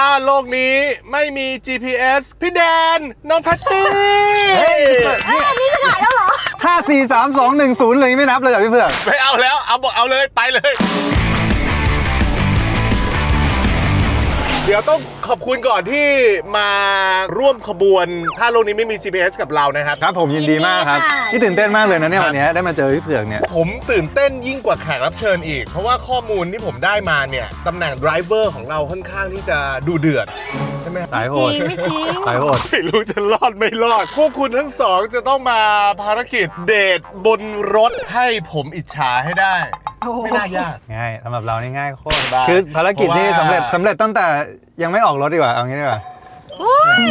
ถ้าโลกนี้ไม่มี GPS พี่แดน น้องแพตตี้เฮ้ยเอ้ยอันนี้จะถ่ายแล้วเหรอ ห้าสี่สามสองหนึ่งศูนย์เลยไม่นับเลยเหรอพี่เผือก ไม่เอาแล้ว เอาบอกเอาเลยไปเลย เดี๋ยวต้อง ขอบคุณก่อนที่มาร่วมขบวนถ้าโลกนี้ไม่มี GPS กับเรานะครับ ครับผมยินดีมากครับยินดีค่ะที่ตื่นเต้นมากเลยนะเนี่ยวันนี้ได้มาเจอพี่เผือกเนี่ย ผมตื่นเต้นยิ่งกว่าแขกรับเชิญอีก เพราะว่าข้อมูลที่ผมได้มาเนี่ยตำแหน่งไดรเวอร์ของเราค่อนข้างที่จะดูเดือด ใช่ไหมครับสายโหจริดงไม่จริง สายโหด ไม่รู้จะรอดไม่รอด พวกคุณทั้งสองจะต้องมาภารกิจเดทบนรถให้ผมอิจฉาให้ได้ โอ้โห ไม่น่ายาก ง่ายสำหรับเรานี่ง่ายโคตรสบายคือภารกิจนี่เพราะว่า สำเร็จสำเร็จตั้งแต่ยังไม่ออกรถดีกว่า เอางี้ดีกว่าอุ้ย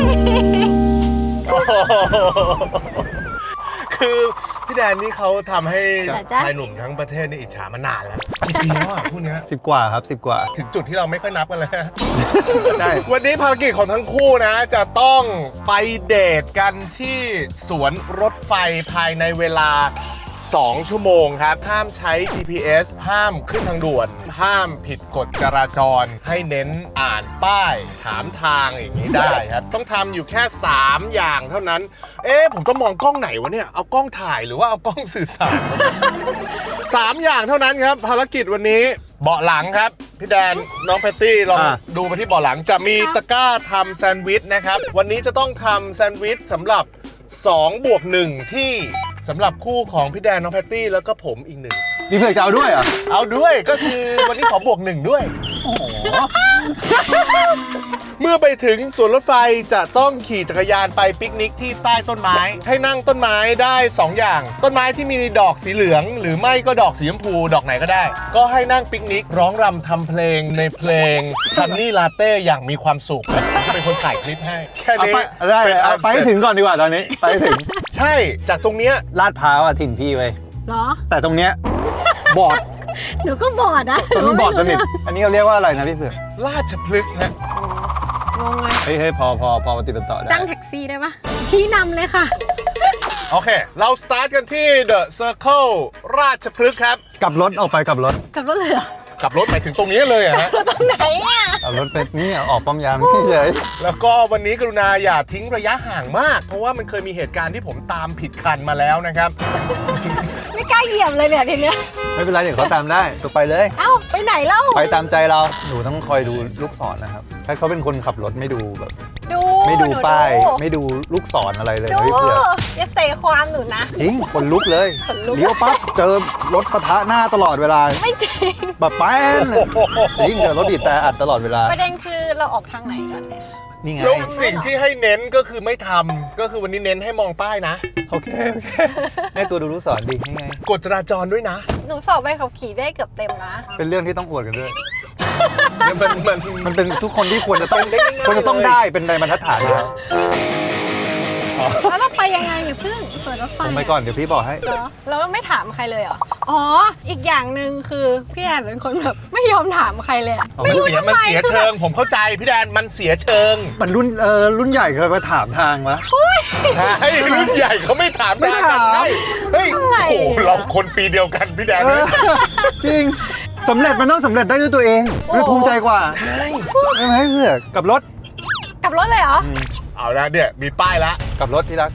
คือพี่แดนนี่เขาทำให้จ้ะจ๊ะชายหนุ่มทั้งประเทศนี่อิจฉามานานแล้วกี่ปีแล้วอะพวกเนี้ยสิบกว่าครับสิบกว่า ถึงจุดที่เราไม่ค่อยนับกันเลยใช่ วันนี้ภารกิจของทั้งคู่นะ จะต้องไปเดทกันที่สวนรถไฟภายในเวลา 2 ชั่วโมงครับ ห้ามใช้ GPS ห้ามขึ้นทางด่วน ห้ามผิดกฎจราจร ให้เน้นอ่านป้าย ถามทางอย่างนี้ได้ครับ ต้องทำอยู่แค่ 3 อย่างเท่านั้น เอ๊ะ ผมต้องมองกล้องไหนวะเนี่ย เอากล้องถ่ายหรือว่าเอากล้องสื่อสารสามอย่างเท่านั้นครับ ภารกิจวันนี้เบาะหลังครับ พี่แดนน้องแพตตี้ลองอะ ดูมาที่เบาะหลังจะมีตะกร้าทำแซนด์วิชนะครับ วันนี้จะต้องทำแซนด์วิชสำหรับ 2 บวก 1 ที่สำหรับคู่ของพี่แดนน้องแพตตี้แล้วก็ผมอีกหนึ่งพี่เผือกจะเอาด้วยเหรอเอาด้วยก็คือวันนี้ขอบวกหนึ่งด้วย เมื่อไปถึงสวนรถไฟจะต้องขี่จักรยานไปปิกนิกที่ใต้ต้นไม้ ให้นั่งต้นไม้ได้ 2 อย่าง ต้นไม้ที่มีดอกสีเหลือง หรือไม่ก็ดอกสีชมพูดอกไหนก็ได้ ก็ให้นั่งปิกนิกร้องรำทำเพลงในเพลงฮันนี่ลาเต้อย่างมีความสุขผมจะ เป็นคนถ่ายคลิปให้ แค่เอานี้ไปได้เป็นเอาอันไปให้เสร็จถึงก่อนดีกว่าตอนนี้ ไปให้ถึงใช่จากตรงเนี้ยลาดพร้าวอะถิ่นพี่ไว้ยเหรอ แต่ตรงเนี้ยบอดหนูก็บอดนะตรงนี้บอดสนิทอันนี้เขาเรียกว่าอะไรนะพี่เผือกราชพฤกษ์ฮะงงเลยเฮ้ยเฮ้ยพอพอพอปฏิบัติต่อได้จ้างแท็กซี่ได้ปะพี่นำเลยค่ะ โอเค เราสตาร์ทกันที่ The Circle ราชพฤกษ์ครับ กลับรถออกไปกลับรถ กลับรถเลยเหรอ ขับรถไปถึงตรงนี้เลยอะฮะรถตรงไหนอะกลับรถไปนี่ออกป้อมยามเฉยแล้วก็วันนี้กรุณาอย่าทิ้งระยะห่างมาก เพราะว่ามันเคยมีเหตุการณ์ที่ผมตามผิดคันมาแล้วนะครับ ไม่กล้าเหยียบเลยเนี่ยทีเนี้ยไม่เป็นไรเดี๋ยวเขาตามได้ตัวไปเลย เอ้าไปไหนเล่า ไปตามใจเราหนูต้องคอยดูลูกศรนะครับ ถ้าเขาเป็นคนขับรถไม่ดูแบบ ดู ไม่ดูหนูป้าย ไม่ดูลูกศรอะไรเลยดูนะพี่เพื่อกอย่าเสความหนูนะ จริงคนลุกเลยขนลุก เลี้ยวปั๊บเจอรถปะทะหน้าตลอดเวลาไม่จริง แบบแป้นเลยจริงเจอรถบีบแต่อัดตลอดเวลาประเด็นคือเราออกทางไหนก่อนเนี่ยนี่ไงแล้วสิ่งที่ให้เน้นก็คือไม่ทำก็คือวันนี้เน้นให้มองป้ายนะ โอเคโอเคแม่ตัวดูลูกศรดีนี่ไง กฎจราจรด้วยนะ หนูสอบใบขับขี่ได้เกือบเต็มนะ เป็นเรื่องที่ต้องอวดกันด้วยเนี่ย มันมันมันเป็นทุกคนที่ควรจะต้องได้ง่ายๆควรจะต้องได้เป็นในบรรทัดฐานแล้วแล้วเราไปยังไงอย่าเพิ่งเปิดรถไฟผมไปก่อนเดี๋ยวพี่บอกให้ เหรอเราไม่ถามใครเลยเหรอ อ๋อ อีกอย่างหนึ่งคือพี่แอนเป็นคนแบบไม่ยอมถามใครเลยอะอ๋อมันรู้เสียทำมันไเสียเชิงผมเข้าใจพี่แดนมันเสียเชิงมันรุ่นเออรุ่นใหญ่เคยมาถามทางวะ ใช่รุ่นใหญ่เขาไม่ถามไม่กันถาม ใช่เฮ้ยอะไรโอ้โหเราคนปีเดียวกันพี่แดนเออจริง สำเร็จมันต้องสำเร็จได้ด้วยตัวเองมันภูมิใจกว่า ใช่ใช่ไหมเพื่อกกับรถกลับรถเลยเหรอเอาละเนี่ยมีป้ายละกับรถที่รัก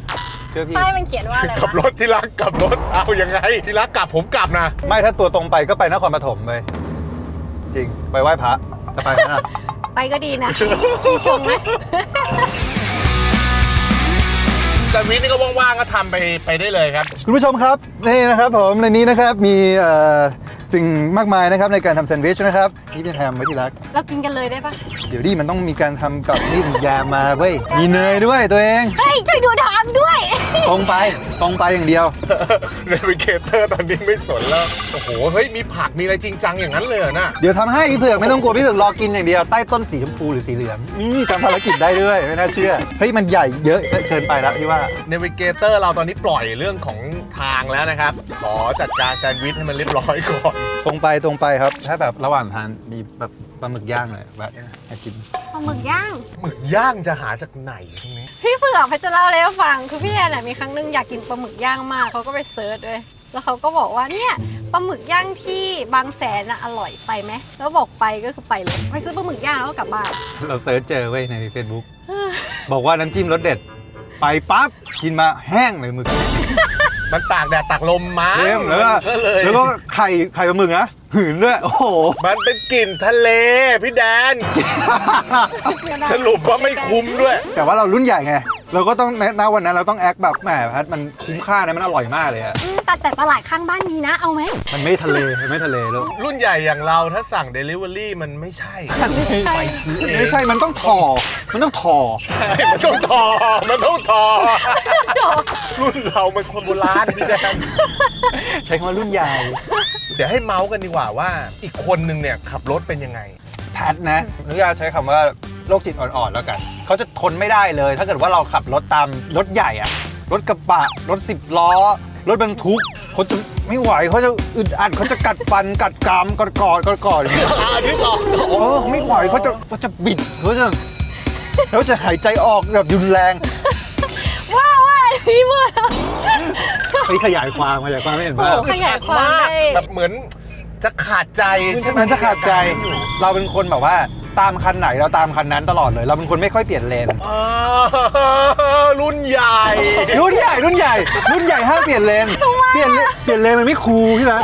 เชื่อพี่ ป้ายมันเขียนว่าอะไรขับวะรถที่รักกลับรถเอายังไงที่รักกลับผมกลับนะ ไม่ถ้าตัวตรงไปก็ไปนครปฐมเลยจริงไปไหว้พระจะไปไหมล่ะ ไปก็ดีนะพี่ชมไหม แซนด์วิชนี่ก็ว่างๆก็ทำไปไปได้เลยครับ คุณผู้ชมครับนี่นะครับผมในนี้นะครับมีเอ่อ สิ่งมากมายนะครับในการทำแซนด์วิชนะครับนี่เป็นแฮมไว้ที่รัก เรากินกันเลยได้ปะเดี๋ยวดิมันต้องมีการทำกับนี่แยมมาเว้ยมีเนยด้วยตัวเองเฮ้ยช่วยดูทางด้วย ตรงไปตรงไปอย่างเดียว เนวิเกเตอร์ตอนนี้ไม่สนแล้ว โอ้โห เฮ้ย มีผักมีอะไรจริงจังอย่างนั้นเลยเหรอน่ะ เดี๋ยวทำให้พี่เผือกไม่ต้องกลัวพี่เผือกรอกินอย่างเดียวใต้ต้นสีชมพูหรือสีเหลืองนี่ทำภารกิจได้ด้วยไม่น่าเชื่อเฮ้ยมันใหญ่เยอะเกินไปแล้วพี่ว่า เนวิเกเตอร์เราตอนนี้ปล่อยเรื่องของ ทางแล้วนะครับ ขอจัดการแซนด์วิชให้มันเรียบร้อยก่อนตรงไปตรงไปครับ ถ้าแบบระหว่างทานมีแบบปลาหมึกย่างหน่อยแบบให้กินปลาหมึกย่าง หมึกย่างจะหาจากไหนตรงนี้ พี่เผือกเพชรจะเล่าเลยให้ฟัง คือพี่แอนน่ะมีครั้งหนึงอยากกินปลาหมึกย่างมากเขาก็ไปเซิร์ชด้วยแล้วเขาก็บอกว่าเนี่ยปลาหมึกย่างที่บางแสนอะอร่อยไปไหม แล้วบอกไปก็คือไปเลย ไปซื้อปลาหมึกย่างแล้วก็กลับบ้าน เราเซิร์ชเจอไว้ยใน Facebook บอกว่าน้ำจิ้มรสเด็ด ไปปั๊บกินมาแห้งเลยหมึก มันตากแดดตากลมมาเค็มแล้วก็ก็เลย แล้วก็ไข่ไข่ปลาหมึกนะ หืนด้วย โอ้โห มันเป็นกลิ่นทะเลพี่แดน สรุปว่าไม่คุ้มด้วย แต่ว่าเรารุ่นใหญ่ไง เราก็ต้องณวันนั้นเราต้องแอคแบบแหมพัดมันคุ้มค่านะมันอร่อยมากเลยอะอืมแต่แต่ตลาดข้างบ้านมีนะ เอาไหม มันไม่ทะเลมันไม่ทะเลแล้วรุ่นใหญ่อย่างเราถ้าสั่ง Delivery มันไม่ใช่ ไม่ใช่ ไม่ใช่ มันต้องถอ มันต้องถอใช่มันต้องทอมันต้องทอรุ่นเรามันคนโบราณพี่แดนใช้คำว่ารุ่นใหญ่เดี๋ยวให้เมาส์กันดีกว่าว่า อีกคนนึงเนี่ยขับรถเป็นยังไง แพทนะอนุญาตใช้คำว่าโรคจิตอ่อนๆแล้วกัน เขาจะทนไม่ได้เลย ถ้าเกิดว่าเราขับรถตามรถใหญ่อะรถกระบะรถสิบล้อ รถบรรทุกเขาจะไม่ไหวเขาจะอึดอัดเขาจะกัดฟันกัดกรามกอดกอดกอดกอดอย่างเงี้ยอ่านึกออกเออไม่ไหวเขาจะเขาจะบิดเขาจะเขาจะหายใจออกแบบรุนแรงว้าวว้าวพี่เมื่อไปขยายความขยายความไม่เห็นโอ้ภาพโหขยายความมากได้ แบบเหมือนจะขาดใจใช่ไหมมันจะขาดใจ เราเป็นคนแบบว่าตามคันไหนเราตามคันนั้นตลอดเลย เราเป็นคนไม่ค่อยเปลี่ยนเลนอ่ารุ่นใหญ่ รุ่นใหญ่รุ่นใหญ่ รุ่นใหญ่ห้ามเปลี่ยนเลน เปลี่ยนเลนเปลี่ยนเลนมันไม่คูลพี่นะ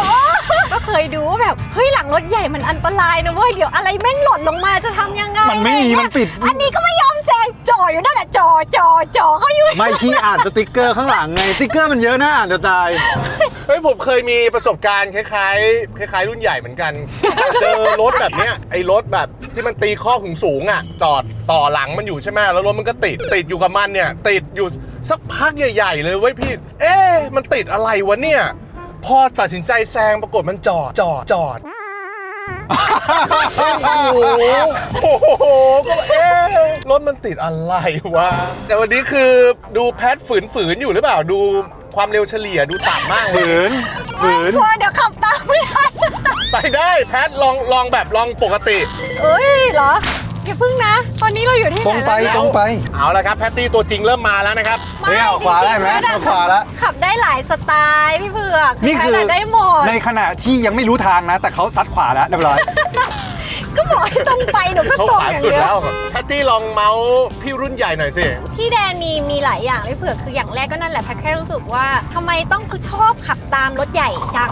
ก็เคยดูว่าแบบเฮ้ยหลังรถใหญ่มันอันตรายนะเว้ยเดี๋ยวอะไรแม่งหล่นลงมาจะทำยังไงมันไม่มีอะรเงี้ยมันปิด อันนี้ก็ไม่ยอมแซง จ่ออยู่นั่นแหละจ่อจ่อจ่อเขาอยู่ ไม่ขี้อ่านสติกเกอร์ข้างหลังไงสติกเกอร์มันเยอะนะอ่านจะตาย เฮ้ยผมเคยมีประสบการณ์คล้ายๆ คล้าย ๆ รุ่นใหญ่เหมือนกัน เจอรถแบบเนี้ยไอ้รถแบบที่มันตีข้อสูงสูงๆอะ จอดต่อหลังมันอยู่ใช่ไหมแล้วรถมันก็ติดติดอยู่กับมันเนี่ย ติดอยู่สักพักใหญ่ ๆ เลยเว้ยพี่ เอ๊ะมันติดอะไรวะเนี่ย พอตัดสินใจแซงปรากฏมันจอดจอดจอด โอ้โหโอ้โห ก็เอ๊ะรถมันติดอะไรวะ แต่วันนี้คือดูแพทฝืนๆอยู่หรือเปล่า ดูความเร็วเฉลี่ยดูต่ำมากเลย ฝืนฝืน กลัวเดี๋ยวขับตามไม่ได้ไปได้แพทลองลองแบบลองปกติ เอ้ยเหรอ อย่าพึ่งนะ ตอนนี้เราอยู่ที่ตรงไปไหนแล้วตรงไปเอาละครับแพตตี้ตัวจริงเริ่มมาแล้วนะครับเฮ้ยเอาขวาได้ไหมจริงๆเอาขวาละ ขับได้หลายสไตล์พี่เผือกนี่คือใช้ได้หมด ในขณะที่ยังไม่รู้ทางนะ แต่เขาซัดขวาแล้วเรียบร้อย ก็บอกให้ตรงไปหนูก็เขาตรงขวาอย่างสุดเดียแล้ววแพตตี้ลองเมาส์พี่รุ่นใหญ่หน่อยสิ ที่แดนมีมีหลายอย่างพี่เผือกคืออย่างแรกก็นั่นแหละแพทแค่รู้สึกว่าทำไมต้องคือชอบขับตามรถใหญ่จัง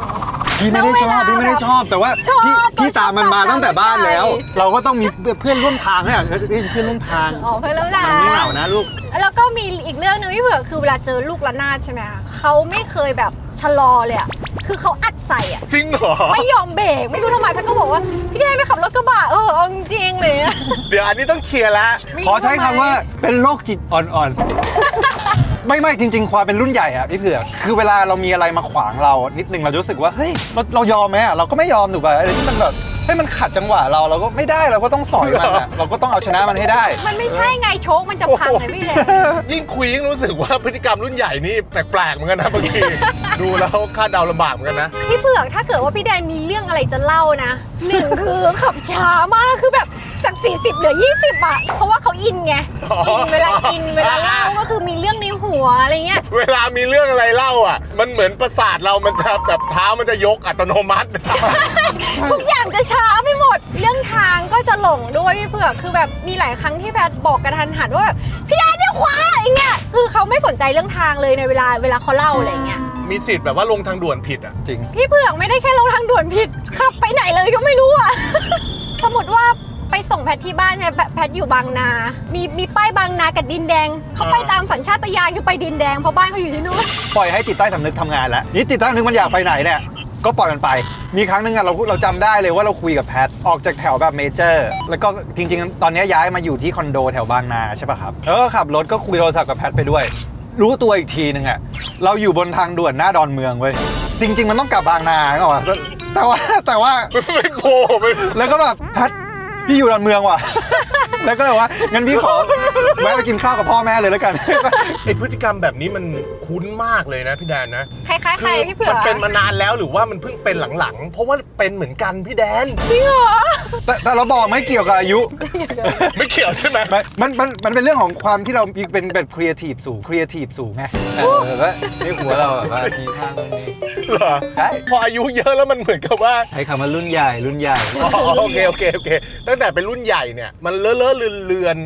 พี่ไม่ได้ชอบพี่ไม่ได้ชอบแต่ว่าชอบพี่พี่ชอบตามมันมาตามตั้งแต่บ้านแล้วใหญ่เราก็ต้องมีเพื่อนร่วมทางให้อะเอ้ยเพื่อนร่วมทางอ๋อเพื่อนแล้วนะมันไม่เหงานะลูก แล้วก็มีอีกเรื่องหนึงพี่เผือกคือเวลาเจอลูกระนาดใช่ไหมคะเขาไม่เคยแบบชะลอเลยอะคือเขาอัดใส่อะจริงเหรอ ไม่ยอมเบรกไม่รู้ทำไมแพทก็บอกว่าพี่แดนไปขับรถกระบะเออเอาจริงๆเลยอะ เดี๋ยวอันนี้ต้องเคลียร์แล้วไม่ขอรู้ใช้ทำคำไมว่าเป็นโรคจิตอ่อนๆ ไม่ไม่จริง ๆ ความเป็นรุ่นใหญ่อะพี่เผือกคือเวลาเรามีอะไรมาขวางเรานิดนึงเราจะรู้สึกว่าเฮ้ยเราเรายอมไหมอะเราก็ไม่ยอมถูกป่ะอะไรที่มันแบบ เฮ้ยมันขัดจังหวะเราเราก็ไม่ได้เราก็ต้องสอยมันอะเราก็ต้องเอาชนะมันให้ได้ มันไม่ใช่ไงโชคมันจะพังเลยพี่แดนยิ่งคุยยิ่งรู้สึกว่าพฤติกรรมรุ่นใหญ่นี่แปลกๆเหมือนกันนะบางที ดูแล้วคาดเดาลำบากเหมือนกันนะ พี่เผือกถ้าเกิดว่าพี่แดนมีเรื่องอะไรจะเล่านะหนึ่งคือขับช้ามากคือแบบจาก 40 เหลือ 20อะเพราะว่าเขาอินไงอ๋ออินเวลาอินเวลาเล่าก็คือมีเรื่องในหัวอะไรเงี้ยเวลามีเรื่องอะไรเล่าอะ มันเหมือนประสาทเรามันจะแบบเท้ามันจะยกอัตโนมัติ ทุกอย่างจะช้าไปหมด เรื่องทางก็จะหลงด้วยพี่เผือกคือแบบมีหลายครั้งที่แพทบอกกระทันหันว่าแบบพี่แดนเลี้ยวขวาอย่างเงี้ยคือเขาไม่สนใจเรื่องทางเลยในเวลาเวลาเขาเล่าอะไรเงี้ยมีสิทธิ์แบบว่าลงทางด่วนผิดอะ จริง พี่เผือกไม่ได้แค่ลงทางด่วนผิดขับไปไหนเลยก็ไม่รู้อะ สมมติว่าไปส่งแพทที่บ้านเนี่ยแพแพทอยู่บางนา มีมีป้ายบางนากับดินแดง เขาไปอ่าตามสัญชาตญาณคือไปดินแดงเพราะบ้านเขาอยู่ที่นู่นปล่อยให้จิตใต้สำนึกทำงานแล้วนี่จิตใต้สำนึกมันอยากไปไหนเนี่ย ก็ปล่อยมันไป มีครั้งหนึงอะเราเราจำได้เลยว่าเราคุยกับแพท ออกจากแถวแบบเมเจอร์ แล้วก็จริง ๆ ตอนนี้ย้ายมาอยู่ที่คอนโดแถวบางนาใช่ป่ะครับแล้วก็ขับรถก็คุยโทรศัพท์กับแพทไปด้วย รู้ตัวอีกทีนึงอะเราอยู่บนทางด่วนหน้าดอนเมืองเว้ย จริง ๆ มันต้องกลับบางนาก็ว่าแต่ว่าแต่ว่า ไม่โผล่ไม่แล้วก็แบบแพท พี่อยู่ดอนเมืองว่ะ แล้วก็เลยว่างั้นพี่ขอแวะไปกินข้าวกับพ่อแม่เลยแล้วกัน ไอพฤติกรรมแบบนี้มันคุ้นมากเลยนะพี่แดนนะคล้ายๆใครพี่เผือมักนเป็นมานานแล้วหรือว่ามันเพิ่งเป็นหลังๆ เพราะว่าเป็นเหมือนกันพี่แดน จริงเหรอแต่แต่เราบอกไม่เกี่ยวกับอายุ ไม่เกี่ยวใช่ไหมมันมันมันมันเป็นเรื่องของความที่เรามีเป็นแบบครีเอทีฟสูงครีเอทีฟสูงไงเออแล้วในหัวเราแบบว่ามีทางนี้ เหรอใช่ พออายุเยอะแล้วมันเหมือนกับว่าใช้คำว่ารุ่นใหญ่รุ่นใหญ่ อ๋อโอเคโอเคโอเค ตั้งแต่เป็นรุ่นใหญ่เนี่ย มันเลอะเลอะเลือนเลือน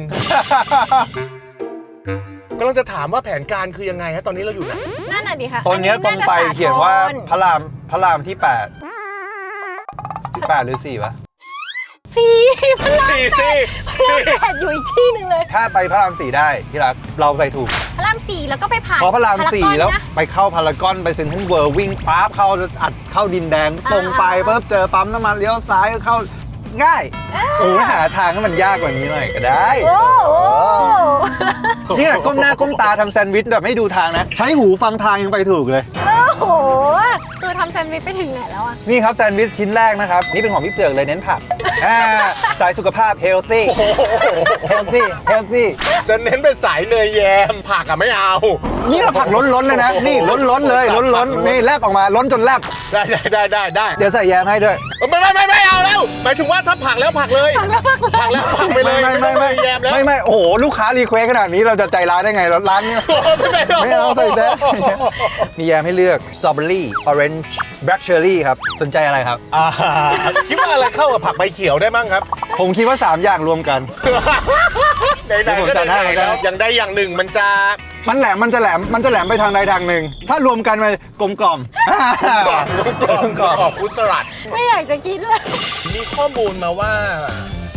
ก็เราจะถามว่าแผนการคือยังไงฮะตอนนี้เราอยู่ไหนนั่นน่ะดิค่ะตรงเนี้ยอัตรงไปจะสเขียนว่าธรพระรามพระรามที่แปดที่แปดหรือสี่วะ สี่พระรามสี่สี่พระรามแปดอยู่อีกที่หนึ่งเลยถ้าไปพระรามสี่ได้ที่รักเราไปถูก พระรามสี่แล้วก็ไปผ่านพอพระรามสี่พกอนแล้วนะ ไปเข้าพารากอนไปเซ็นทรัลเวิร์วิ่งปั๊บเข้าอัดเข้าดินแดง ตรงไปอ่าปุ๊บเจอปั๊มน้ำมันเลี้ยวซ้ายก็เข้า ง่ายโอ้ยหาทางให้มันยากกว่านี้หน่อยก็ได้โอ้โหเนี่ยก้มหน้าก้มตาทำแซนด์วิชแบบไม่ดูทางนะ ใช้หูฟังทางยังไปถูกเลยโอ้โหตัวทำแซนด์วิชไปถึงไหนแล้วอะนี่ครับแซนด์วิชชิ้นแรกนะครับ นี่เป็นของพี่เปลือกเลยเน้นผักอ่าสายสุขภาพเฮลตี้เฮลตี้เฮลตี้จะเน้นเป็นสายเนยแยมผักอะไม่เอานี่เราผักล้นๆเลยนะ นี่ล้นๆเลยล้นๆนี่แลบออกมาล้นจนแลบได้ได้ได้ได้ได้เดี๋ยวใส่แยมให้ด้วย ไม่ไม่ไม่ไม่เอาแล้วหมายถึงว่าถ้าผักแล้วผักเลยผักแล้วผักไปเลยไม่ไม่ไม่ต้องแยมแล้วไม่ไม่โอ้โหลูกค้ารีเควสขนาดนี้เราจะใจร้ายได้ไงร้านนี้โอ้ไม่ไม่ไม่เอาใส่แซมีแยมให้เลือกสตรอเบอรี่ออเรนจ์แบล็กเชอร์รี่ครับสนใจอะไรครับอ่าคิดว่าอะไรเข้ากับผักใบเขียวได้มั้งครับ ผมคิดว่า 3 อย่างรวมกัน ไหนเดี๋ยวๆผมก็จัดให้ไหนๆครับแล้วอย่างใดอย่างหนึ่งมันจะ มันแหลมมันจะแหลมมันจะแหลมไปทางใดทางหนึ่ง ถ้ารวมกันไปกลมกล่อมกรอบกรอบกรอบกรอบฟุตสลัด ไม่อยากจะคิดเลย มีข้อมูลมาว่า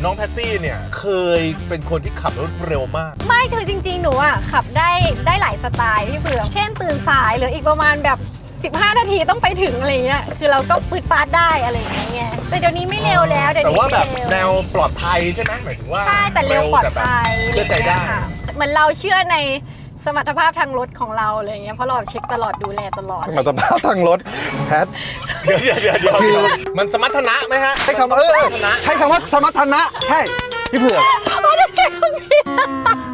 น้องแพตตี้เนี่ยเคยเป็นคนที่ขับรถเร็วมาก ไม่คือจริง ๆ หนูอะขับได้ได้หลายสไตล์พี่เผือกเช่นตื่นสายหรืออีกประมาณแบบ 15 นาทีต้องไปถึงอะไรเงี้ยคือเราก็ปืดปาดได้อะไรอย่างเงี้ย แต่เดี๋ยวนี้ไม่เร็วแล้วเดี๋ยวแต่นี้ว่าแบบไม่แนเร็ววปลอดภัยใช่ไหมหมายถึงว่าใช่แต่เร็วปลอดภัยเชื่อใจได้ ค่ะเหมือนเราเชื่อในสมรรถภาพทางรถของเราอะไรเงี้ยเพราะเราเช็คตลอดดูแลตลอด สมรรถภาพทางรถแพทเดี๋ยวเดี๋ยวเดี๋ยวเดี๋ยวคือมันสมรรถนะไหมฮะ ใช้คำว่าเออสมรรถนะใช้คำว่าสมรรถนะใช่ พี่เผือกไม่ได้ใช้คำผิด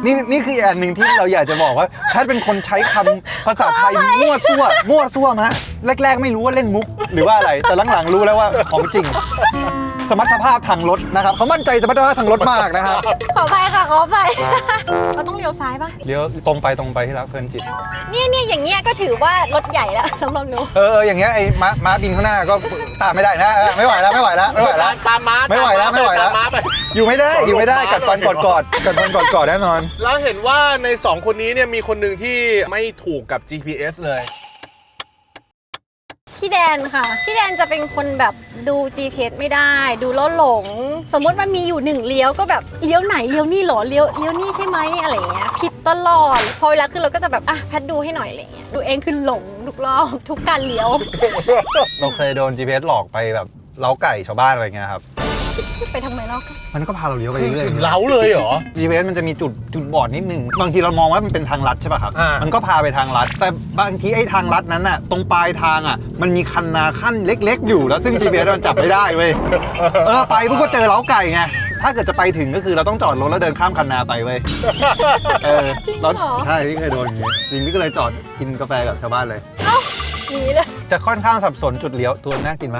นี่นี่คืออีกอันหนึ่งที่เราอยากจะบอกว่าแพทเป็นคนใช้คำภาษาไทยมั่วซั่วมั่วซั่วมะแรก ๆ ไม่รู้ว่าเล่นมุกหรือว่าอะไร แต่หลังๆรู้แล้วว่าของจริง สมรรถภาพทางรถนะครับเขามั่นใจสมรรถภาพทางรถมากนะครับขอไปค่ะขอไปเราต้องเลี้ยวซ้ายปะเลี้ยวตรงไปตรงไปที่รักเพลินจิต เนี่ยเนี่ยอย่างเงี้ยก็ถือว่ารถใหญ่แล้วสำหรับหนูเออเอออย่างเงี้ยไอ้ม้าม้าบินข้างหน้าก็ตามไม่ได้นะไม่ไหวแล้วไม่ไหวแล้วไม่ไหวแล้ว ตามม้าไม่ไหวแล้วไม่ไหวแล้ว ตาม้าไปอยู่ไม่ได้อยู่ไม่ได้กัดฟันกอดกอดกัดฟันกอดกอดแน่นอน แล้วเห็นว่าใน 2 คนนี้เนี่ยมีคนหนึ่งที่ไม่ถูกกับ GPS เลย พี่แดนค่ะ พี่แดนจะเป็นคนแบบดู GPS ไม่ได้ ดูแล้วหลง สมมติมันมีอยู่หนึ่งเลี้ยวก็แบบเลี้ยวไหนเลี้ยวนี่เหรอเลี้ยวเลี้ยวนี่ใช่ไหมอะไรอย่างเงี้ยผิดตลอดพอเวลาขึ้นเราก็จะแบบอะแพทดูให้หน่อยอะไรเงี้ยดูเองคือหลงทุกรอบทุกการเลี้ยว เราเคยโดน GPS หลอกไปแบบเล้าไก่ชาวบ้านอะไรเงี้ยครับ ไปทำไมเนาะมันก็พาเราเลี้ยวไปเรื่อยถึงๆ เล้าเลยเหรอ GPS มันจะมีจุดจุดบอดนิดนึงบางทีเรามองว่ามันเป็นทางลัดใช่ป่ะครับ อ่ามัมันก็พาไปทางลัด แต่บางทีไอ้ทางลัดนั้นน่ะตรงปลายทางอะมันมีคันนาขั้นเล็ก ๆ อยู่แล้วซึ่ง GPS มันจับไม่ได้เว้ยเออไปปุ๊บก็เจอเล้าไก่ไงถ้าเกิดจะไปถึงก็คือเราต้องจอดรถแล้วเดินข้ามคันนาไปเว้ยเออจริงแล้วเหรอใช่พี่เคยโดนอย่างงี้จริงพี่ก็เลยจอดกินกาแฟกับชาวบ้านเลยเอ้าหนีเลยจะค่อนข้างสับสนจุดเลี้ยวตัวน่ากินไหม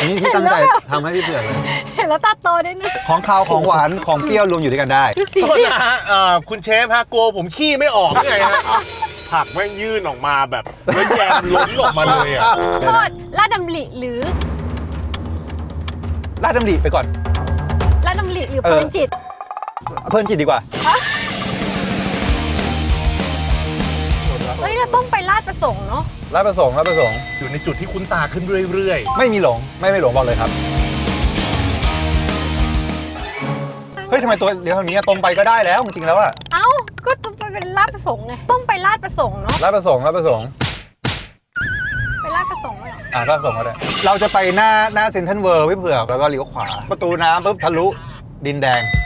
อันนี้พี่ตั้งใจทำให้พี่เผือกเลยเห็นแล้วตาโตด้วยนะของคาวของหวานของเปรี้ยวรวมอยู่ด้วยกันได้ ดูสิโทษนะฮะเอ่อคุณเชฟฮะกลัวผมขี้ไม่ออกไงฮะผักแม่งยื่นออกมาแบบแล้วแยมล้นออกมาเลยอะโทษลาดดำริหรือลาดดำริไปก่อน ลาดดำริหรือเออเพลินจิต เพิ่นจิตดีกว่า เฮ้ยเราต้องไปลาดประสงค์เนาะ ลาดประสงค์ลาดประสงค์อยู่ในจุดที่คุ้นตาขึ้นเรื่อยไม่มีหลงไม่ไม่หลงบอกเลยครับเฮ้ยทำไมตัวเดี๋ยวทางนี้อะตรงไปก็ได้แล้วจริงๆแล้วอะเอ้า ก็ต้องไปเป็นลาดประสงค์ไง ต้องไปลาดประสงค์เนาะลาดประสงค์ลาดประสงค์ไปลาดประสงค์เหรอ อะลาดประสงค์ก็ได้เราจะไปหน้าหน้าเซ็นทรัลเวิร์พี่เผือกแล้วก็เลี้ยวขวา ประตูน้ำปุ๊บทะลุดินแดงๆ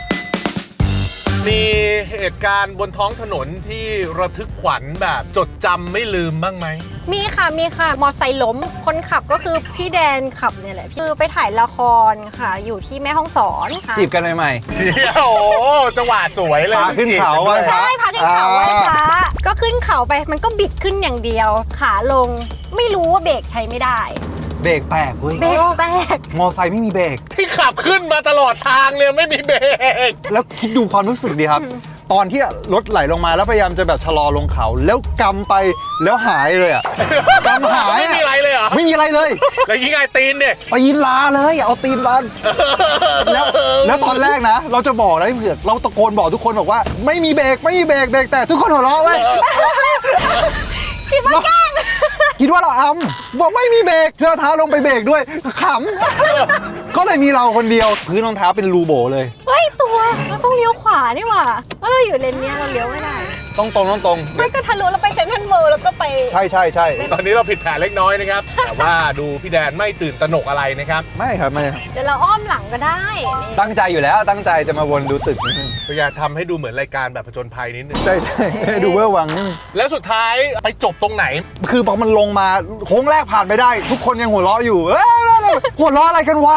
มีเหตุการณ์บนท้องถนนที่ระทึกขวัญแบบจดจำไม่ลืมบ้างไหม มีค่ะมีค่ะ มอไซค์ล้ม คนขับก็คือพี่แดนขับเนี่ยแหละคือไปถ่ายละครค่ะ อยู่ที่แม่ห้องสอนค่ะจีบกันใหม่เที่ยวโอ้จังหวะสวยเลยพาขึ้นเขาไว้ใช่พาขึ้นเขาไว้อ่าพระก็ขึ้นเขาไปมันก็บิดขึ้นอย่างเดียว ขาลง ไม่รู้ว่าเบรกใช้ไม่ได้ๆ เบรกแปลกเว้ยเบรกแตก มอไซค์ไม่มีเบรก ที่ขับขึ้นมาตลอดทางเนี่ยไม่มีเบรก แล้วคิดดูความรู้สึกดีครับ ตอนที่รถไหลลงมาแล้วพยายามจะแบบชะลอลงเขา แล้วกำไปแล้วหายเลยอะ กำหายไม่มีอะไรเลยเหรอ ไม่มีอะไรเลยแล้วยิงไงตีนเนี่ยตีนลาเลยเอาตีนลาแล้วแล้วตอนแรกนะ เราจะบอกนะพี่เผือกเราตะโกนบอกทุกคนบอกว่า ไม่มีเบรกไม่มีเบรกเบรกแต่ทุกคนหัวเราะเว้ยคิดว่าแกล้ง คิดว่าเราอำบอกไม่มีเบรกเพื่อเอาเท้าลงไปเบรกด้วยขำ ก็เลยมีเราคนเดียว พื้นรองเท้าเป็นรูโบเลย เฮ้ยตัวเราต้องเลี้ยวขวานี่หว่าว่าเราอยู่เลนเนี้ยเราเลี้ยวไม่ได้ต้องตรงต้องตรงไม่ก็ทะลุแล้วไปเซ็นทรัลเวิลด์แล้วก็ไป ใช่ใช่ใช่ตอนนี้เราผิดแผนเล็กน้อยนะครับ แต่ว่าดูพี่แดนไม่ตื่นตระหนกอะไรนะครับ ไม่ครับไม่ครับเดี๋ยวเราอ้อมหลังก็ได้นี่ตั้งใจอยู่แล้วตั้งใจจะมาวนดูตึกนิดนึงพยายามทำให้ดูเหมือนรายการแบบผจญภัยนิดนึงใช่ใช่ให้ดูเวอร์วังนิดนึงแล้วสุดท้ายไปจบตรงไหน คือพอมันลงมาโค้งแรกผ่านไปได้ ทุกคนยังหัวเราะอยู่เอ้ยหัวเราะอะไรกันวะ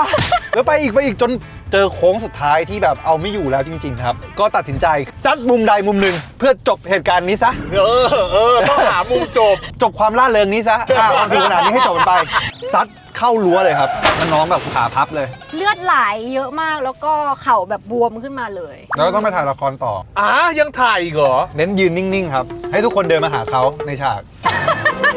แล้วไปอีกไปอีกจนเจอโค้งสุดท้ายที่แบบเอาไม่อยู่แล้วจริง ๆ ครับ ก็ตัดสินใจซัดมุมใดมุมหนึ่งเพื่อจบเหตุการณ์นี้ซะ เออเออต้องหามุมจบ จบความล่าเริงนี้ซะอะความถึงขนาดนี้ให้จบมันไปซัด เข้ารั้วเลยครับแล้วน้องแบบขาพับเลย เลือดไหลเยอะมากแล้วก็เข่าแบบบวมขึ้นมาเลย แล้วก็ต้องไปถ่ายละครต่อ อะยังถ่ายอีกเหรอ เน้นยืนนิ่งๆครับ ให้ทุกคนเดินมาหาเขาในฉาก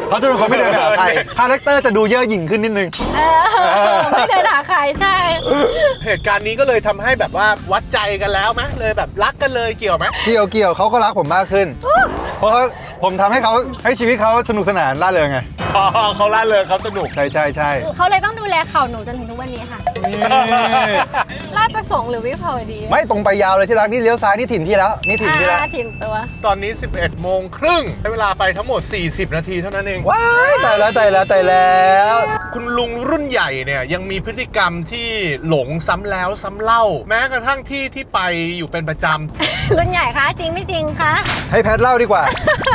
เขาจะเป็นคนไม่เดินไปหาใครคาแรคเตอร์จะดูเย่อหยิ่งขึ้นนิดนึง เออไม่เดินหาใครใช่ เหตุการณ์นี้ก็เลยทำให้แบบว่าวัดใจกันแล้วไหมเลยแบบรักกันเลยเกี่ยวไหมเกี่ยวเกี่ยวเขาก็รักผมมากขึ้น เพราะเขาผมทำให้เขาให้ชีวิตเขาสนุกสนานล่าเริงไงอ๋อ เขาล่าเริงเขาสนุก ใช่ใช่ใช่เขาเลยต้องดูแลเข่าหนูจนถึงทุกวันนี้ค่ะ นี่ ลาดประสงค์หรือวิภาวดีไม่ตรงไปยาวเลยที่รักนี่เลี้ยวซ้ายนี่ถิ่นพี่แล้วนี่ถิ่นพี่แล้วอ่าถิ่นตัว ตอนนี้ 11 โมงครึ่งใช้เวลาไปทั้งหมด 40 นาทีเท่านั้นเอง ว้ายตายแล้วตายแล้วตายแล้ว คุณลุงรุ่นใหญ่เนี่ยยังมีพฤติกรรมที่หลงซ้ำแล้วซ้ำเล่า แม้กระทั่งที่ที่ไปอยู่เป็นประจำรุ่นใหญ่คะจริงไม่จริงคะให้แพทเล่าดีกว่า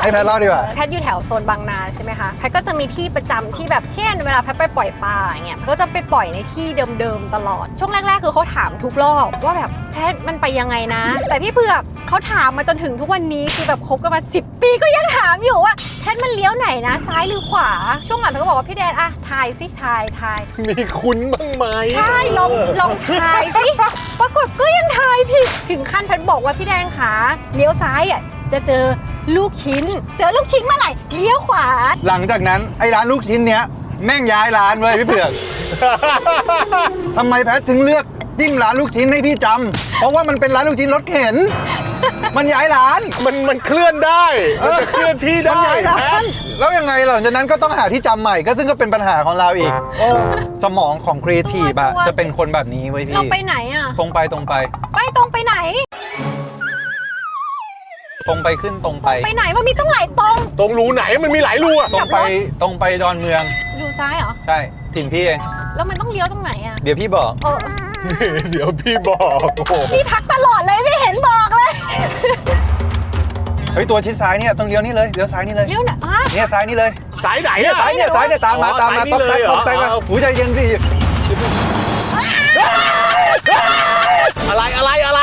ให้แพทเล่าดีกว่า แพทย์อยู่แถวโซนบางนาใช่ไหมคะแพทย์ก็จะมีที่ประจำที่แบบเช่น เวลาแพทย์ไปปล่อยปลาอย่างเงี้ยก็จะไปปล่อยในที่เดิมๆตลอด ช่วงแรกๆคือเขาถามทุกรอบว่าแบบแพทย์มันไปยังไงนะ แต่พี่เผือกเขาถามมาจนถึงทุกวันนี้คือแบบคบกันมา10 ปีก็ยังถามอยู่ว่าแพทย์มันเลี้ยวไหนนะ ซ้ายหรือขวา ช่วงหลังแพทย์ก็บอกว่าพี่แดนอะทายสิทายทายมีคุ้นบ้างไหมใช่ลองลองทายสิปรากฏก็ยังทายผิดถึงขั้นแพทย์บอกว่าพี่แดงขาเลี้ยวซ้ายอะจะเจอลูกชิ้น เจอลูกชิ้นเมื่อไหร่เลี้ยวขวา หลังจากนั้นไอ้ร้านลูกชิ้นเนี้ยแม่งย้ายร้านเว้ยพี่เผือกทำไมแพทถึงเลือก จิ้มร้านลูกชิ้นให้พี่จำเพราะว่ามันเป็นร้านลูกชิ้นรถเข็น มันย้ายร้าน มันมันเคลื่อนได้ มันจะเคลื่อนที่มันได้ย้ายร้าน แล้วยังไงหลังจากนั้นก็ต้องหาที่จำใหม่ก็ซึ่งก็เป็นปัญหาของเราอีก โอ้สมองของครีเอทีฟอะตัวจะเป็นคนแบบนี้เว้ยเราพี่ ไปไหนอะ ตรงไปตรงไป ไปตรงไปไหน ตรงไปขึ้นตรงไป ไปไหนมันมีต้องหลายตรง ตรงรูไหนมันมีหลายรูอะตรงไปตรงไปดอนเมืองดูซ้ายเหรอ ใช่ถิ่นพี่เอง แล้วมันต้องเลี้ยวตรงไหนอะ เดี๋ยวพี่บอก เออ เดี๋ยวพี่บอกโอ้โหนี่ทักตลอดเลยไม่เห็นบอกเลยเฮ้ยตัวชิดซ้ายเนี่ยต้องเลี้ยวนี่เลยเลี้ยวซ้ายนี่เลยเลี้ยวไหนฮะเนี่ยซ้ายนี่เลยสายไหนเนี่ยอะ ซ้ายเนี่ยซ้ายเนี่ยตามมาอ๋อตามมาซ้ายนี่ต๊อกแต๊กเลยเหรอต๊อกแต๊กมาเอา หูใจเย็นสิอะไรอะไรอะไร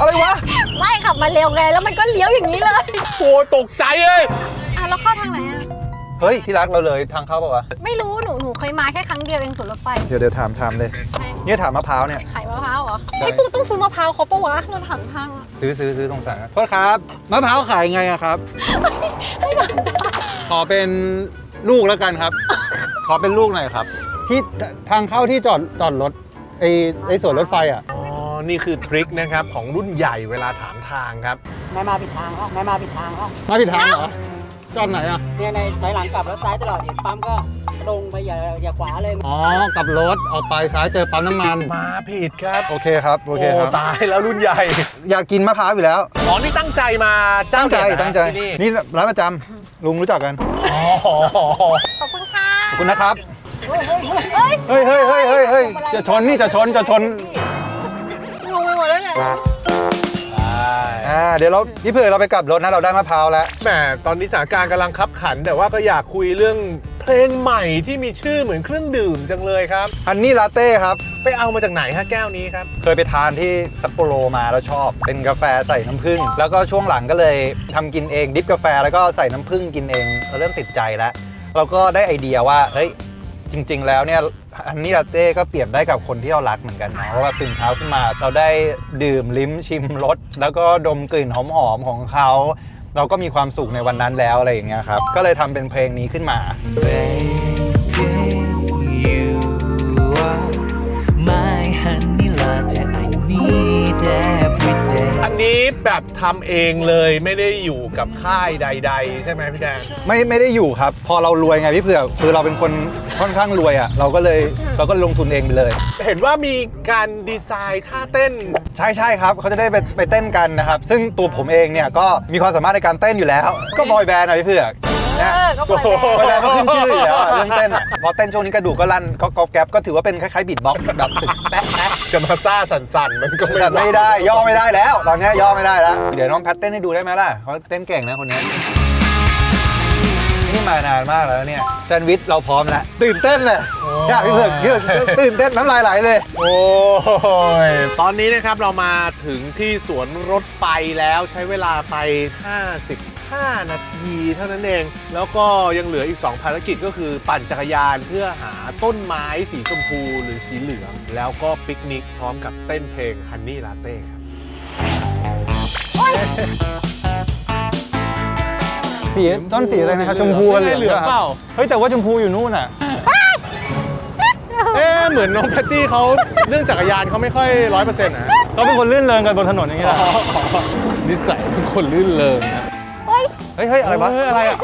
อะไรวะไม่ขับมาเร็วไงแล้วมันก็เลี้ยวอย่างนี้เลยโอ้ตกใจเลยอะแล้วเข้าทางไหนอะ เฮ้ย ที่รักเราเลยทางเข้าป่าวะไม่รู้หนูหนูเคยมาแค่ครั้งเดียวเองสวนรถไฟเดี๋ยวเดี๋ยวถามถามเลยใช่เนี่ยถามมะพร้าวเนี่ย ขายมะพร้าวเหรอไอ้ตุ้มต้องซื้อมะพร้าวเขาปะวะเราถามทางอะซื้อซื้อซื้อตรงสั่งโทษครับมะพร้าวขายไงอะครับขอเป็นลูกแล้วกันครับ ขอเป็นลูกหน่อยครับ ที่ทางเข้าที่จอดจอดรถไอไอสวนรถไฟอะ อ๋อ นี่คือทริคนะครับ ของรุ่นใหญ่เวลาถามทางครับ ไม่มาผิดทางอะไม่มาผิดทางอะมาผิดทางเหรอ จอดไหนอะ เนี่ยในถอยหลังกลับแล้วซ้ายตลอดเนี่ยปั๊มก็ตรงไปอย่าอย่าขวาเลยอ๋อกลับรถออกไปซ้ายเจอปั๊มน้ำมัน มาผิดครับโอเคครับ โอเคครับ ตายแล้วรุ่นใหญ่ อยากกินมะพร้าวอยู่แล้ว อ๋อ นี่ตั้งใจมาเจ้าตั้งใจ เด็ดนะตั้งใจ ที่นี่นี่ร้านประจำลุงรู้จักกัน อ๋อขอบคุณค่ะขอบคุณนะครับ เฮ้ยเฮ้ยเฮ้ยเฮ้ยเฮ้ยเฮ้ยจะชนนี่จะชนจะชน งงไปหมดแล้วเนี่ย อ่าเดี๋ยวเราพี่เผื่อเราไปกลับรถนะเราได้มะพร้าวแล้ว แหมตอนนี้สถานการณ์กำลังคับขัน แต่ว่าก็อยากคุยเรื่องเพลงใหม่ที่มีชื่อเหมือนเครื่องดื่มจังเลยครับ อันนี้ลาเต้ครับ ไปเอามาจากไหนฮะแก้วนี้ครับ เคยไปทานที่ซัปโปโรมาแล้วชอบ เป็นกาแฟใส่น้ำผึ้งแล้วก็ช่วงหลังก็เลยทำกินเองดิฟกาแฟแล้วก็ใส่น้ำผึ้งกินเองเริ่มติดใจแล้ว เราก็ได้ไอเดียว่าเฮ้ยจริง ๆ แล้วเนี่ย อันนี้ลาเต้ก็เปรียบได้กับคนที่เรารักเหมือนกันนะเพราะว่าตื่นเช้าขึ้นมาเราได้ดื่มลิ้มชิมรสแล้วก็ดมกลิ่นหอมๆของเขา เราก็มีความสุขในวันนั้นแล้วอะไรอย่างเงี้ยครับ ก็เลยทำเป็นเพลงนี้ขึ้นมา you are my honey latte I need every day อันนี้แบบทำเองเลยไม่ได้อยู่กับค่ายใด ๆ ใช่ไหมพี่แดนไม่ไม่ได้อยู่ครับ พอเรารวยไงพี่เผือกคือเราเป็นคนค่อนข้างรวยอะเราก็เลยเราก็ลงทุนเองไปเลย เห็นว่ามีการดีไซน์ท่าเต้น ใช่ใช่ครับเขาจะได้ไปไปเต้นกันนะครับ ซึ่งตัวผมเองเนี่ยก็มีความสามารถในการเต้นอยู่แล้ว ก็บอยแบนด์อะพี่เผือกเอ นะอก็ปล่อยบอยแบแล้นด์ก็ขึ้นชื่ออยู่แล้วอะเรื่องเต้นอะพอเต้นช่วงนี้กระดูกก็ลั่นก็กอบแก๊บก็ถือว่าเป็นคล้ายๆบีทบ็อกซ์แบบตึกแป๊ะแป๊ะจะมาซ่าสั่นๆ มันก็ไม่แต่ไม่ได้ย่อไม่ได้แล้ว ตอนนี้ย่อไม่ได้แล้ว เดี๋ยวน้องแพทเต้นให้ดูได้ไหมล่ะเขาเต้นเก่งนะคนนี้นี่มานานมากแล้วเนี่ยแซนด์วิชเราพร้อมแล้วตื่นเต้นเลยอยากพี่เผือกพี่เผือกตื่นเต้นน้ำลายไหลเลย โอ้ยตอนนี้นะครับเรามาถึงที่สวนรถไฟแล้วใช้เวลาไป 55นาทีเท่านั้นเอง แล้วก็ยังเหลืออีก 2 ภารกิจก็คือปั่นจักรยานเพื่อหาต้นไม้สีชมพูหรือสีเหลือง แล้วก็ปิกนิกพร้อมกับเต้นเพลง Honey Latte ครับ สีต้นสีอะไรนะครับชมพูกับเหลืองเหลืองเปล่า เฮ้ยแต่ว่าชมพูอยู่นู่นอะ เอ๊ะเหมือนน้องแพตตี้เขาเรื่องจักรยานเขาไม่ค่อยร้อยเปอร์เซ็นต์นะ เขาเป็นคนลื่นเริงกันบนถนนอย่างนี้แหละนิสัยเป็นคนลื่นเริงนะ เฮ้ยเฮ้ยเฮ้ยอะไรวะเฮ้ยอะไรอะ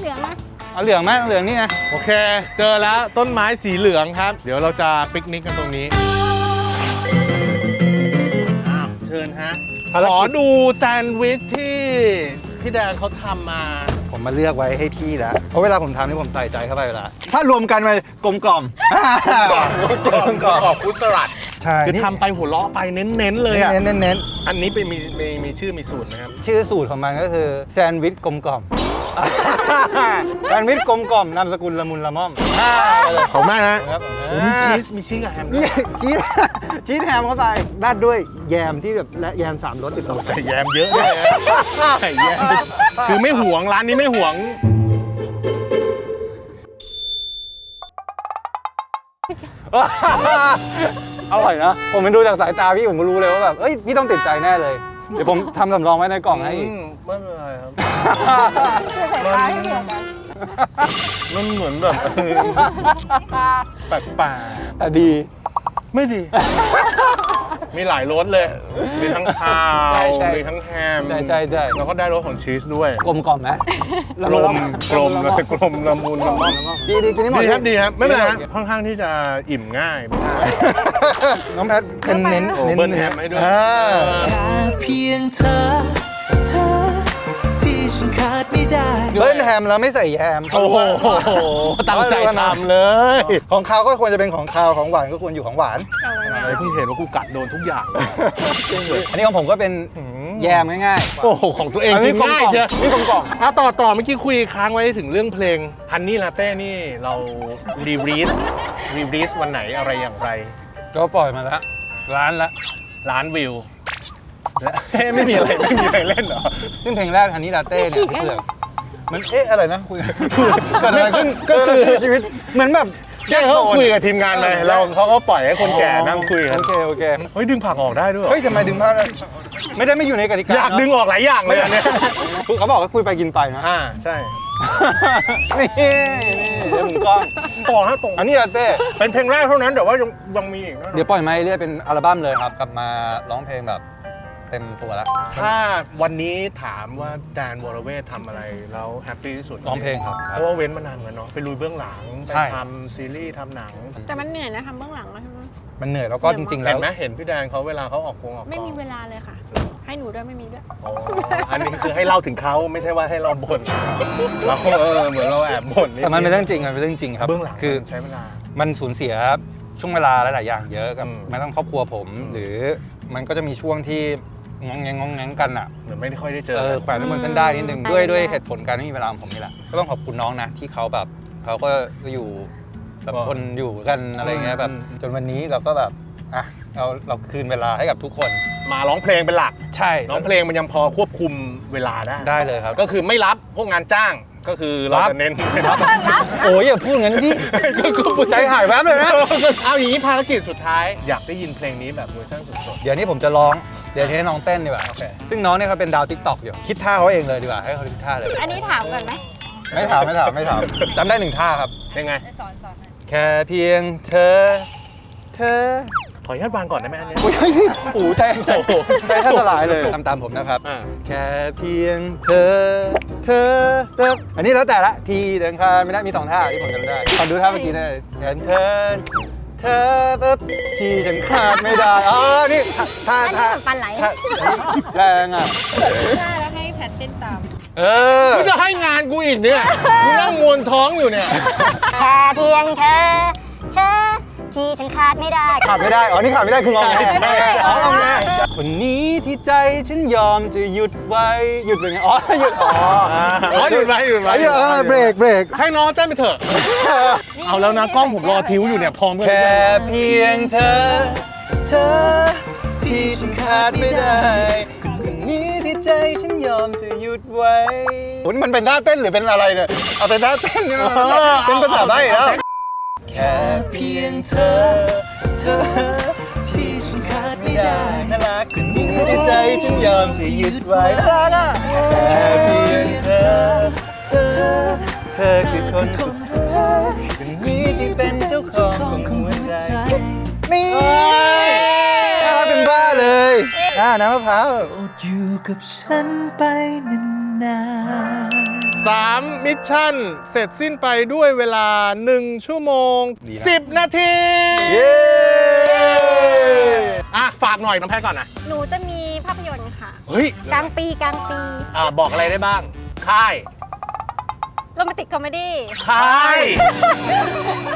เหลืองนะเอาเหลืองไหมเอาเหลืองนี่ไงโอเค เจอแล้วต้นไม้สีเหลืองครับ เดี๋ยวเราจะปิกนิกกันตรงนี้อ้าวเชิญฮะภารกิจขอดูแซนด์วิชที่พี่แดนเขาทำมา ผมมาเลือกไว้ให้พี่แล้วเพราะเวลาผมทำนี่ผมใส่ใจเข้าไปเวลาถ้ารวมกันไปกลมกล่อม กรอบกรอบฟุตสลัด ใช่คือทำไปหัวเราะไปเน้นๆเลยอะเน้นเน้นเน้นอันนี้เป็นมีมีมีชื่อมีสูตรนะครับชื่อสูตรของมันก็คือแซนด์วิชกลมกล่อม แซนด์วิชกลมกล่อมนามสกุลละมุนละม่อมขอบมากนะ ครับโอ้มีชีสมีชีสกับแฮมนี่ชีสชีสแฮมเข้าไปราดด้วยแยมที่แบบและแยมสามรสติดต่อใส่แยมเยอะเลยนะใส่แยมคือไม่หวงร้านนี้ไม่หวง อร่อยนะ ผมเป็นดูจากสายตาพี่ผมก็รู้เลยว่าแบบเอ้ยพี่ต้องติดใจแน่เลย เดี๋ยวผมทำสำรองไว้ในกล่องให้อีกอืมไม่เป็นไรครับใส่ร้ายเหลืองนะมันเหมือนแบบ แปลกแต่ดีๆ ไม่ดี มีหลายรสเลย มีทั้งคาว ใช่ใช่มีทั้งแฮมใช่ใช่ใช่ แล้วก็ได้รสของชีสด้วยกลมกล่อมไหมกลมกลมแล้วกลมละมุนละม่อมดีดีกินให้หมดดีครับดีครับ ไม่เป็นไรฮะกิค่อนข้างที่จะอิ่มง่ายไม่ใช่น้องแพทเป็นเน้นโอ้น้นเบิ้ลแฮมให้ด้วยอ่าแค่เพียงเธอ เธอที่ ฉันขาดไม่ได้เบิ้ลแฮมแล้วไม่ใส่แยมโอ้โหตั้งใจทำเลย ของคาวก็ควรจะเป็นของคาวของหวานก็ควรอยู่ของหวานอะไรเพิ่งเห็นว่ากูกัดโดนทุกอย่าง อันนี้ของผมก็เป็นแยมง่ายโอ้โห ของตัวเองอันนี้กินง่ายกลมกล่อมเชียวนี่กลมกล่อมอะต่อต่อเมื่อกี้คุยค้างไว้ถึงเรื่องเพลงฮันนี่ลาเต้นี่เรารีรีสรีรีสวันไหนอะไรอย่างไรๆก็ปล่อยมาแล้วร้านละล้านวิว และเอ๊ะไม่มีอะไรไม่มีอะไรเล่นเหรอ ซึ่งเพลงแรกฮันนี่ลาเต้เนี่ยพี่เผือกมันเอ๊ะอะไรนะคุยเกิดอะไรขึ้นก็คือเกิดอะไรขึ้นชีวิตเหมือนแบบแค่เขาคุยกับทีมงานเลยเราเขาก็ปล่อยให้คนแก่นั่งคุยกันโอเคโอเคเฮ้ยดึงผักออกได้ด้วยเหรอเฮ้ยทำไมดึงพลาดไม่ได้ไม่อยู่ในกติกาอยากดึงออกหลายอย่างเลยอันเนี้ยเขาบอกว่าคุยไปกินไปนะอ่าใช่นี่นี่เดี๋ยวผมกล้องต่อฮะตรงอันนี้ลาเต้เป็นเพลงแรกเท่านั้นแต่ว่ายังยังมีอีกนะเดี๋ยวปล่อยมาเรื่อยๆเป็นอัลบั้มเลยครับกลับมาร้องเพลงแบบ เต็มตัวแล้วถ้าวันนี้ถามว่าแดนวอลเวททำอะไรแล้วแฮปปี้ที่สุดร้องเพลงครับ เพราะว่าเว้นมานานเหมือนกันเนาะไปลุยเบื้องหลังไปใช่ ทำซีรีส์ทำหนัง แต่มันเหนื่อยนะทำเบื้องหลังแล้วใช่ไหม มันเหนื่อยแล้วก็จริง ๆ แล้เห็วนไหมเห็นพี่แดนเขาเวลาเขาออกกงออกกองไม่มีเวลาเลยค่ะ ให้หนูด้วยไม่มีด้วย อ๋ออันนี้คือให้เล่าถึงเขาไม่ใช่ว่าให้เราบ่นเราเออเหมือนเราแอบบ่นดแต่มันเป็นเรื่องจริงมันเป็นเรื่องจริงครับเบื้องหลังคือ มันใช้เวลา มันสูญเสียช่วงเวลาหลาย ๆ อย่างเยอะกับอืมแม้ต้องครอบครัวผมหรือมันก็จะมีช่วงที่ งองแงงงองแงงกันอะเหมือนไม่ได้ค่อยได้เจเอออแขวนไว้บนเส้นได้นิดนึงอืมด้วยใช่ด้วยเหตุผลการไม่มีเวลาของผมนี่แหละก็ต้องขอบคุณน้องนะที่เขาแบบเขาก็ก็อยู่แบบก็ทนอยู่กันอะไรเงี้ยแบบอืมจนวันนี้เราก็แบบอะเราเราคืนเวลาให้กับทุกคน มาร้องเพลงเป็นหลัก ใช่ร้องเพลงมันยังพอควบคุมเวลาได้ได้เลยครับ ก็คือไม่รับพวกงานจ้างก็คือเรารับจะเน้นโอ้ยอย่าพูดงั้นพี่ใจหายแวบเลยนะ เอาอย่างนี้ภารกิจสุดท้ายอยากได้ยินเพลงนี้แบบเวอร์ชันสดเดี๋ยวนี้ผมจะร้อง เดี๋ยวให้น้องเต้นดีกว่าซึ่งน้องเนี่ยเขาเป็นดาวทิกตอกอยู่ คิดท่าเขาเองเลยดีกว่าให้เขาคิดท่าเลย อันนี้ถามก่อนไหมไม่ถามไม่ถามไม่ถามจำได้หนึ่งท่าครับๆยังไง สอนสอนแค่เพียงเธอ เธอขออนุญาตวางก่อนได้ไหมอันเนี้ย โอ้ยเฮ้ยโอ้โหใจใจโอ้โหใจแทบสลายเลยทำตามผมนะครับ อ่า แค่เพียงเธอ เธอเธออันนี้แล้วแต่ละทีเดินคานไม่ได้มีสองท่าที่ผมจำได้ขอดูท่าเมื่อกี้หน่อยแขนเธอ เธอปุ๊บที่ฉันขาดไม่ได้อ๋อนี่ท่าอันนี้ท่าของปันไหล ท่าแรงอะท่าแล้วให้แพทเต้นตาม เออ มึงจะให้งานกูอีกเนี่ย กูนั่งมวนท้องอยู่เนี่ย แค่เพียงเธอ เธอ ที่ฉันขาดไม่ได้ ขาดไม่ได้อ๋อนี่ขาดไม่ได้คืองอแงใช่ใช่ใช่อ๋องอแงคนนี้ที่ใจฉันยอมจะหยุดไว้หยุดเป็นไงอ๋อหยุดอ๋ออ๋อหยุดไว้หยุดไว้ เออเบรกเบรกให้น้องเต้นไปเถอะ เอาแล้วนะกล้องผมรอทิวอยู่เนี่ยพร้อมเพื่อนแค่เพียงเธอ เธอ ที่ฉันขาดไม่ได้คนนี้ที่ใจฉันยอมจะหยุดไว้โอ้นี่มันเป็นท่าเต้นหรือเป็นอะไรเนี่ยเอาเป็นท่าเต้นเนี่ยมันเป็นภาษาใบ้แล้ว แค่เพียงเธอ เธอ ที่ฉันขาดไม่ได้น่ารักคนนี้ที่ใจฉันยอมจะหยุดไว้น่ารักอะแค่เพียงเธอ เธอ เธอคือคนสุดท้ายคนนี้ที่เป็นเจ้าของของหัวใจนี่น่ารักเป็นบ้าเลยอ่าน้ำมะพร้าวอยู่กับฉันไปนานๆ สามมิชชั่น เสร็จสิ้นไปด้วยเวลา 1 ชั่วโมง ดีนะ 10 นาทีเย้อะ ฝากหน่อยน้องแพ้ก่อนนะ หนูจะมีภาพยนตร์ค่ะ เฮ้ยกลางปีกลางปีอ่าบอกอะไรได้บ้าง ค่าย โรแมนติกคอมเมดี้ค่าย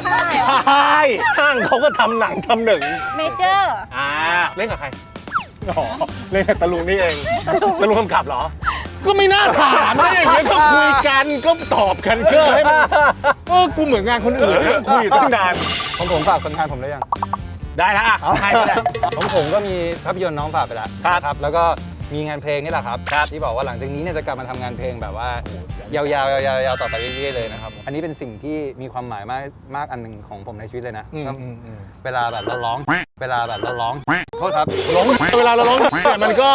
ค่าย ห้างเขาก็ทำหนังทำหนึ่ง เมเจอร์อ่า เล่นกับใคร อ๋อเล่นกับตะลุงนี่เอง ตะลุงกำกับเหรอ ก็ไม่น่าถามนะอย่างเงี้ยก็คุยกันก็ตอบกันก็ให้มันเออกูเหมือนงานคนอื่นนั่งคุยอยู่ตั้งนานของผมฝากผลงานผมได้ยัง ได้แล้วอะให้ก็ได้ของผมก็มีภาพยนตร์น้องฝากไปแล้วครับครับแล้วก็มีงานเพลงนี่แหละครับ ที่บอกว่าหลังจากนี้เนี่ยจะกลับมาทำงานเพลงแบบว่ายาวๆยาวๆยาวๆต่อไปเรื่อยๆเลยนะครับ อันนี้เป็นสิ่งที่มีความหมายมากมากอันหนึ่งของผมในชีวิตเลยนะอืมก็อืมอืม เวลาแบบเราร้อง เวลาแบบเราร้องโทษครับร้องเวลาเราร้องเนี่ยมันก็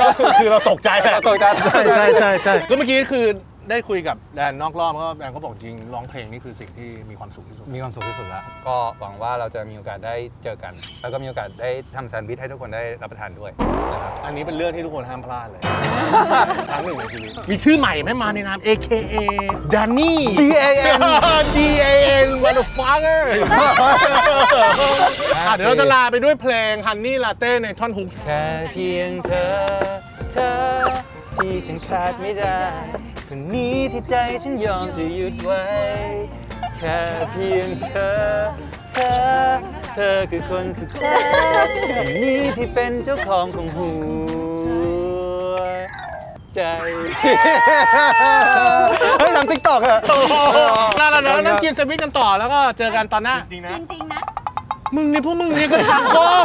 ก็คือเราตกใจแหละ ตกใจใช่ใช่ใช่ใช่ก็เมื่อกี้คือ ได้คุยกับแดนนอกรอบก็แดนก็บอกจริงร้องเพลงนี่คือสิ่งที่มีความสุขที่สุด มีความสุขที่สุดแล้ว ก็หวังว่าเราจะมีโอกาสได้เจอกัน แล้วก็มีโอกาสได้ทำแซนด์วิชให้ทุกคนได้รับประทานด้วยนะครับ อันนี้เป็นเรื่องที่ทุกคนห้ามพลาดเลย ครั้งหนึ่งในชีวิต มีชื่อใหม่ไหมมาในนาม AKA Danny D.A.N. D.A.N. motherfucker อะเดี๋ยวเราจะลาไปด้วยเพลง Honey Latte ในท่อนฮุก แค่เพียงเธอ เธอที่ฉันขาดไม่ได้ คนนี้ที่ใจฉันยอมจะหยุดไว้ แค่เพียงเธอ เธอ เธอคือคนสุดท้ายคนนี้ที่เป็นเจ้าของของหัวใจ เฮ้ยทำติ๊กตอกอะน่าแล้วนะนั่งกินแซนด์วิชกันต่อแล้วก็เจอกันตอนหน้า จริงนะ จริงๆนะ มึงนี่พวกมึงนี่ก็ทางกล้อง